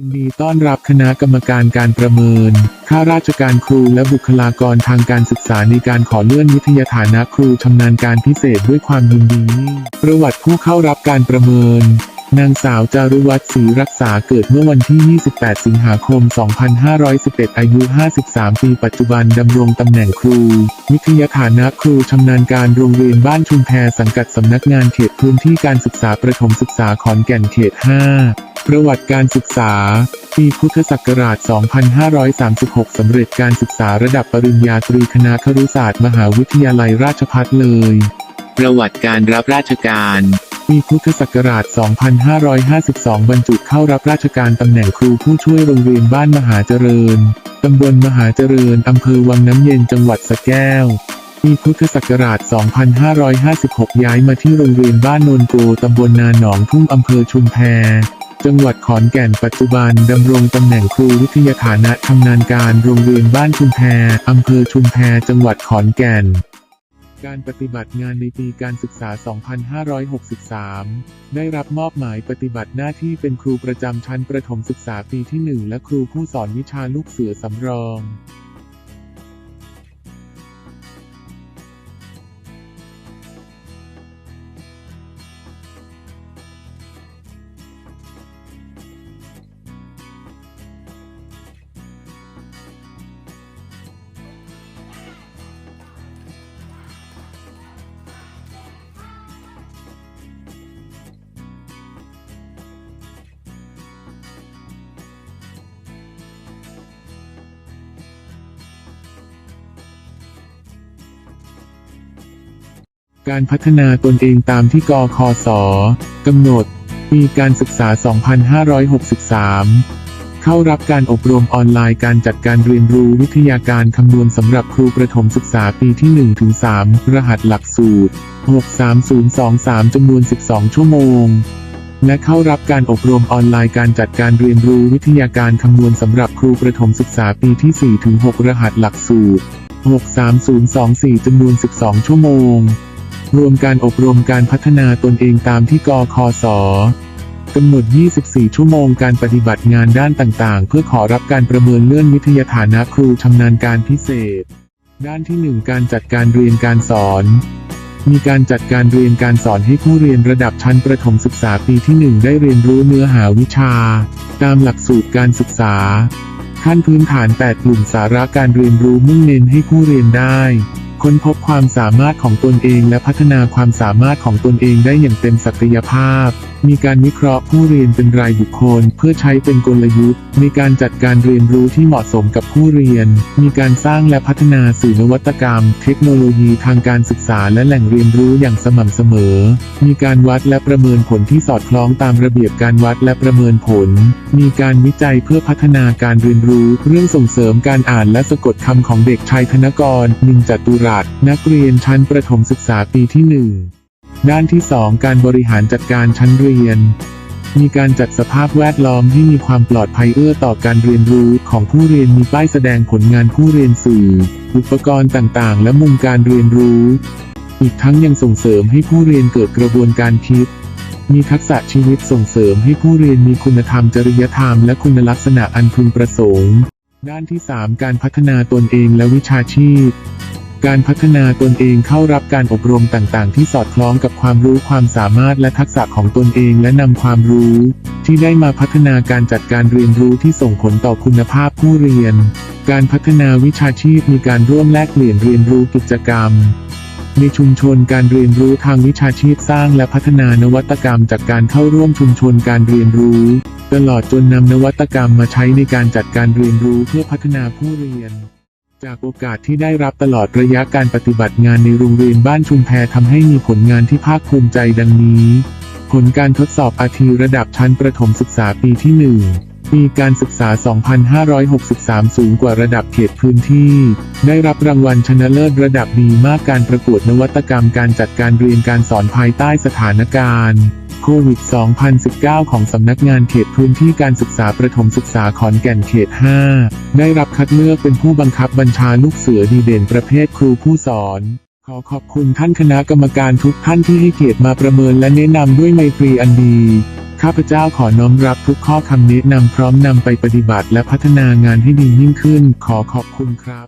ยินดีต้อนรับคณะกรรมการการประเมิน ข้าราชการครูและบุคลากรทางการศึกษาในการขอเลื่อนวิทยาฐานะครูชำนาญการพิเศษด้วยความยินดี ประวัติผู้เข้ารับการประเมิน นางสาวจารุวัฒน์ศรีรักษาเกิดเมื่อวันที่ 28 สิงหาคม 2511 อายุ 53 ปีปัจจุบันดำรงตำแหน่งครู วิทยาฐานะครูชำนาญการโรงเรียนบ้านชุมแพสังกัดสำนักงานเขตพื้นที่การศึกษาประถมศึกษาขอนแก่นเขต 5 ประวัติการศึกษา ปีพุทธศักราช 2536 สำเร็จการศึกษาระดับปริญญาตรีคณะครุศาสตร์มหาวิทยาลัยราชภัฏเลย ประวัติการรับราชการ ปีพุทธศักราช 2552 บรรจุเข้ารับราชการตำแหน่งครูผู้ช่วยโรงเรียนบ้านมหาเจริญ ตำบลมหาเจริญ อำเภอวังน้ำเย็น จังหวัดสระแก้วปีพุทธศักราช 2556 ย้ายมาที่โรงเรียนบ้านโนนโกตำบลนาหนองทุ่งอำเภอชุมแพ จังหวัดขอนแก่นปัจจุบันดำรงตำแหน่งครูวิทยาฐานะชำนาญการโรงเรียนบ้านชุมแพอำเภอชุมแพจังหวัดขอนแก่นการปฏิบัติงานในปีการศึกษา 2563 ได้รับมอบหมายปฏิบัติหน้าที่เป็นครูประจำชั้นประถมศึกษาปีที่ 1 และครูผู้สอนวิชาลูกเสือสำรอง การพัฒนาตนเองตามที่กคศกำหนด ปีการศึกษา 2563 เข้ารับการอบรมออนไลน์การจัดการเรียนรู้วิทยาการคำนวณสำหรับครูประถมศึกษาปีที่ 1-3 รหัสหลักสูตร 63023 จำนวน 12 ชั่วโมง และเข้ารับการอบรมออนไลน์การจัดการเรียนรู้วิทยาการคำนวณสำหรับครูประถมศึกษาปีที่ 4-6 รหัสหลักสูตร 63024 จำนวน 12 ชั่วโมง รวมการอบรมการพัฒนาตนเองตามที่กคศกำหนด 24 ชั่วโมงการปฏิบัติงานด้านต่างๆ เพื่อขอรับการประเมินเลื่อนวิทยาฐานะครูชำนาญการพิเศษ ด้านที่ 1 การจัดการเรียนการสอน มีการจัดการเรียนการสอนให้ผู้เรียนระดับชั้นประถมศึกษาปีที่ 1 ได้เรียนรู้เนื้อหาวิชา ตามหลักสูตรการศึกษา ขั้นพื้นฐาน 8 กลุ่มสาระการเรียนรู้มุ่งเน้นให้ผู้เรียนได้ ค้นพบความสามารถของตนเองและพัฒนาความสามารถของตนเองได้อย่างเต็มศักยภาพมีการวิเคราะห์ผู้เรียนเป็นรายบุคคล เพื่อใช้เป็นกลยุทธ์มีการจัดการเรียนรู้ที่เหมาะสมกับผู้เรียน มีการสร้างและพัฒนาสื่อนวัตกรรม เทคโนโลยีทางการศึกษาและแหล่งเรียนรู้อย่างสม่ำเสมอ มีการวัดและประเมินผลที่สอดคล้องตามระเบียบการวัดและประเมินผล มีการวิจัยเพื่อพัฒนาการเรียนรู้ เรื่องส่งเสริมการอ่านและสะกดคำของเด็กชายธนกรนินจตุรัสนักเรียนชั้นประถมศึกษาปีที่หนึ่ง ด้านที่ 2 การบริหารจัดการชั้นเรียน มีการจัดสภาพแวดล้อมที่มีความปลอดภัยเอื้อต่อการเรียนรู้ของผู้เรียนมีป้ายแสดงผลงานผู้เรียนสื่อ อุปกรณ์ต่างๆ และมุมการเรียนรู้ อีกทั้งยังส่งเสริมให้ผู้เรียนเกิดกระบวนการคิด มีทักษะชีวิตส่งเสริมให้ผู้เรียนมีคุณธรรมจริยธรรมและคุณลักษณะอันพึงประสงค์ ด้านที่ 3 การพัฒนาตนเองและวิชาชีพ การพัฒนาตนเองเข้ารับการอบรมต่างๆ ที่สอดคล้องกับความรู้ความสามารถและทักษะของตนเองและนำความรู้ ที่ได้มาพัฒนาการจัดการเรียนรู้ที่ส่งผลต่อคุณภาพผู้เรียน การพัฒนาวิชาชีพมีการร่วมแลกเปลี่ยนเรียนรู้กิจกรรมในชุมชนการเรียนรู้ทางวิชาชีพสร้างและพัฒนานวัตกรรมจากการเข้าร่วมชุมชนการเรียนรู้ ตลอดจนนำนวัตกรรมมาใช้ในการจัดการเรียนรู้เพื่อพัฒนาผู้เรียน จากโอกาสที่ได้รับตลอดระยะการปฏิบัติงานในโรงเรียนบ้านชุมแพทำให้มีผลงานที่ภาคภูมิใจดังนี้ ผลการทดสอบอาทีระดับชั้นประถมศึกษาปีที่ 1 ปีการศึกษา 2563 สูงกว่าระดับเขตพื้นที่ ได้รับรางวัลชนะเลิศระดับดีมากการประกวดนวัตกรรมการจัดการเรียนการสอนภายใต้สถานการณ์ โควิด 2019 ของสำนักงานเขตพื้นที่การศึกษาประถมศึกษาขอนแก่นเขต 5 ได้รับคัดเลือกเป็นผู้บังคับบัญชาลูกเสือดีเด่นประเภทครูผู้สอน ขอขอบคุณท่านคณะกรรมการทุกท่านที่ให้เกียรติมาประเมินและแนะนำด้วยไมตรีอันดี ข้าพเจ้าขอน้อมรับทุกข้อคำแนะนำพร้อมนำไปปฏิบัติและพัฒนางานให้ดียิ่งขึ้น ขอขอบคุณครับ